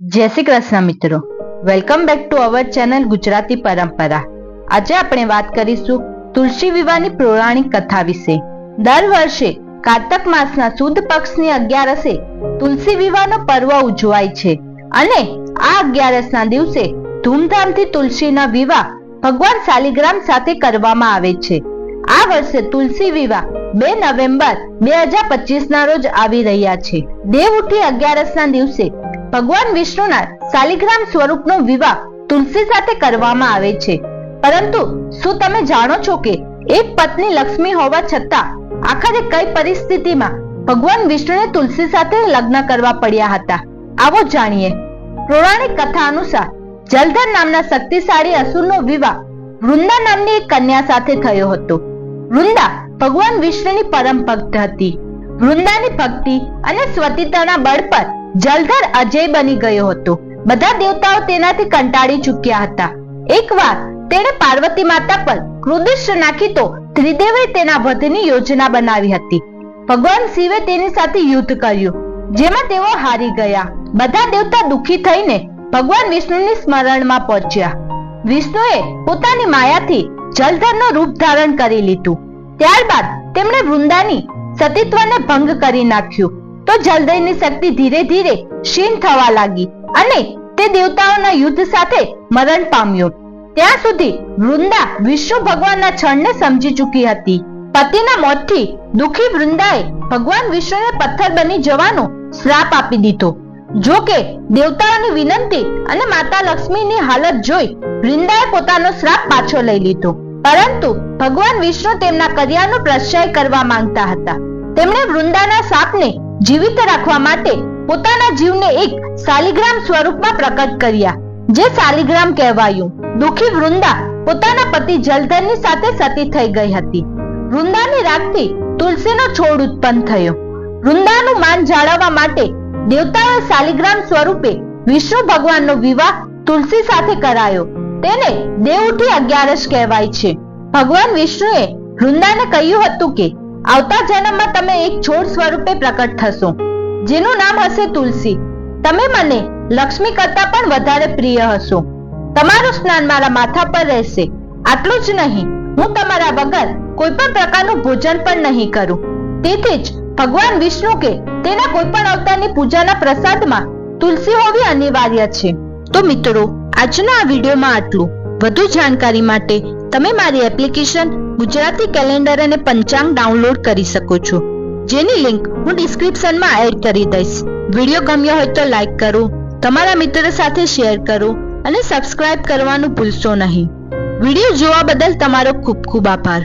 જય શ્રી કૃષ્ણ મિત્રો. Welcome back to our channel Gujarati Parampara. આજે આપણે વાત કરીશું તુલસી વિવાહની પૌરાણિક કથા વિશે. દર વર્ષે કાર્તક માસના સુદ પક્ષની અગિયારસે તુલસી વિવાહનો પર્વ ઉજવાય છે અને આ અગિયારસના દિવસે ધૂમધામથી તુલસીના વિવાહ ભગવાન શાલિગ્રામ સાથે કરવામાં આવે છે. આ વર્ષે તુલસી વિવાહ બે નવેમ્બર બે હજાર પચીસ ના રોજ આવી રહ્યા છે. દેવ ઉઠી અગિયારસ ના દિવસે ભગવાન વિષ્ણુના શાલિગ્રામ સ્વરૂપનો વિવાહ તુલસી સાથે કરવામાં આવે છે. પરંતુ શું તમે જાણો છો કે એક પત્ની લક્ષ્મી હોવા છતાં આખરે કઈ પરિસ્થિતિમાં ભગવાન વિષ્ણુને તુલસી સાથે લગ્ન કરવા પડ્યા હતા? આવો જાણીએ. પૌરાણિક કથા અનુસાર જલધર નામના શક્તિશાળી અસુરનો વિવાહ વૃંદા નામની એક કન્યા સાથે થયો હતો. વૃંદા ભગવાન વિષ્ણુની પરમ ભક્ત હતી. વૃંદાની ભક્તિ અને સ્વતિતાના બળ પર જલધર અજય બની ગયો હતો. બધા દેવતાઓ તેનાથી કંટાળી ચૂક્યા હતા. એકવાર તેણે પાર્વતી માતા પર ક્રુદિષ્ટ નાખી તો ત્રિદેવે તેના વધની યોજના બનાવી હતી. ભગવાન શિવે તેની સાથે યુદ્ધ કર્યું, જેમાં તેઓ હારી ગયા. બધા દેવતા દુખી થઈને ભગવાન વિષ્ણુની સ્મરણમાં પહોંચ્યા. વિષ્ણુએ પોતાની માયાથી જલધરનું રૂપ ધારણ કરી લીધું. ત્યારબાદ તેમણે વૃંદાની સતીત્વને ભંગ કરી નાખ્યું. તો જલદયની શક્તિ ધીરે ધીરે ક્ષીણ થવા લાગી અને તે દેવતાઓના યુદ્ધ સાથે મરણ પામ્યો. ત્યાં સુધી વૃંદા વિષ્ણુ ભગવાનના છળને સમજી ચૂકી હતી. પતિના મોતથી દુખી વૃંદાએ ભગવાન વિષ્ણુને પથ્થર બની જવાનો શ્રાપ આપી દીધો. જો કે દેવતાઓની વિનંતી અને માતા લક્ષ્મીની હાલત જોઈ વૃંદાએ પોતાનો શ્રાપ પાછો લઈ લીધો. પરંતુ ભગવાન વિષ્ણુ તેમના કર્યાનો પ્રશ્રય કરવા માંગતા હતા. તેમણે વૃંદાના સાપને જીવિત રાખવા માટે પોતાના જીવને એક શાલિગ્રામ સ્વરૂપમાં પ્રકટ કર્યા. જે શાલિગ્રામ કહેવાયું. દુખી વૃંદા પોતાના પતિ જલધરની સાથે સતી થઈ ગઈ હતી. વૃંદાની રાખથી તુલસીનો છોડ ઉત્પન્ન થયો. વૃંદાનું માન જાળવવા માટે દેવતાએ શાલિગ્રામ સ્વરૂપે વિષ્ણુ ભગવાનનો વિવાહ તુલસી સાથે કરાયો. તેને દેવઉઠી અગિયારસ કહેવાય છે. ભગવાન વિષ્ણુએ વૃંદાને કહ્યું હતું કે આવતા જન્મમાં તમે એક છોડ સ્વરૂપે પ્રકટ થશો. જેનું નામ હશે તુલસી. તમે મને લક્ષ્મી કરતા પણ વધારે પ્રિય હશો. તમારું સ્નાન મારા માથા પર રહેશે. આટલું જ નહીં. હું તમારા વગર કોઈ પણ પ્રકારનું ભોજન પણ નહીં કરું. તેથી જ ભગવાન વિષ્ણુ કે તેના કોઈ પણ અવતારની પૂજાના પ્રસાદમાં તુલસી હોવી અનિવાર્ય છે. તો મિત્રો, આજના આ વિડીયોમાં આટલું. વધુ જાણકારી માટે તમે મારી એપ્લિકેશન ગુજરાતી કેલેન્ડર અને પંચાંગ ડાઉનલોડ કરી શકો છો. જેની લિંક હું ડિસ્ક્રિપ્શનમાં એડ કરી દઈશ. વીડિયો ગમ્યો હોય તો લાઈક કરો, તમારા મિત્રો સાથે શેર કરો અને સબસ્ક્રાઇબ કરવાનું ભૂલશો નહીં. વીડિયો જોવા બદલ તમારો ખૂબ ખૂબ આભાર.